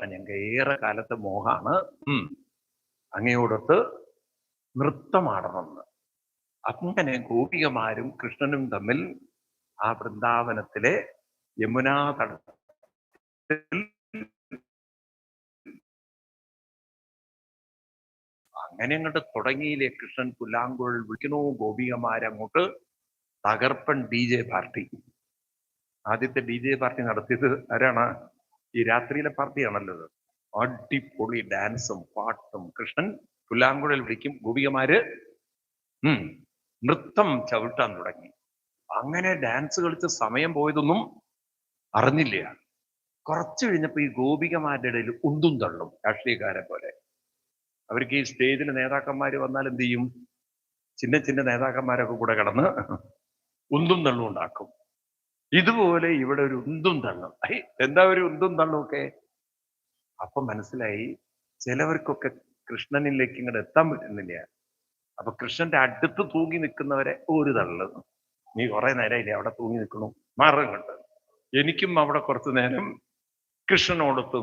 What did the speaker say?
ഞങ്ങൾക്ക് ഏറെ കാലത്തെ മോഹാണ്. അങ്ങയോടൊത്ത് നൃത്തമാടണമെന്ന്. അങ്ങനെ ഗോപികമാരും കൃഷ്ണനും തമ്മിൽ ആ വൃന്ദാവനത്തിലെ യമുനാ തടത്തിൽ അങ്ങനെ അങ്ങോട്ട് തുടങ്ങിയില്ലേ കൃഷ്ണൻ പുല്ലാങ്കുഴൽ വിളിക്കണോ ഗോപികമാരങ്ങോട്ട് തകർപ്പൻ ഡി ജെ പാർട്ടി. ആദ്യത്തെ ഡി ജെ പാർട്ടി നടത്തിയത് ആരാണ്? ഈ രാത്രിയിലെ പാർട്ടിയാണല്ലോ. അടിപൊളി ഡാൻസും പാട്ടും. കൃഷ്ണൻ പുല്ലാങ്കുഴൽ വിളിക്കും ഗോപികമാര് ഉം നൃത്തം ചവിട്ടാൻ തുടങ്ങി. അങ്ങനെ ഡാൻസ് കളിച്ച് സമയം പോയതൊന്നും അറിഞ്ഞില്ല. കുറച്ചു കഴിഞ്ഞപ്പോ ഈ ഗോപികമാരുടെ ഇടയിൽ ഉന്തും തള്ളും രാഷ്ട്രീയക്കാരെ പോലെ. അവർക്ക് ഈ സ്റ്റേജിൽ നേതാക്കന്മാർ വന്നാൽ എന്ത് ചെയ്യും? ചിന്ന ചിന്ന നേതാക്കന്മാരൊക്കെ കൂടെ കടന്ന് ഉന്തും തള്ളും ഉണ്ടാക്കും. ഇതുപോലെ ഇവിടെ ഒരു ഉന്തും തള്ളും. എന്താ ഒരു ഉന്തും തള്ളുമൊക്കെ? അപ്പൊ മനസ്സിലായി ചിലവർക്കൊക്കെ കൃഷ്ണനിലേക്ക് ഇങ്ങോട്ട് എത്താൻ പറ്റുന്നില്ല. അപ്പൊ കൃഷ്ണന്റെ അടുത്ത് തൂങ്ങി നിൽക്കുന്നവരെ ഒരു തള്ളു. നീ കുറെ നേരമില്ലേ അവിടെ തൂങ്ങി നിൽക്കണു മാറും കണ്ട് എനിക്കും അവിടെ കുറച്ചു നേരം കൃഷ്ണനോടൊത്ത്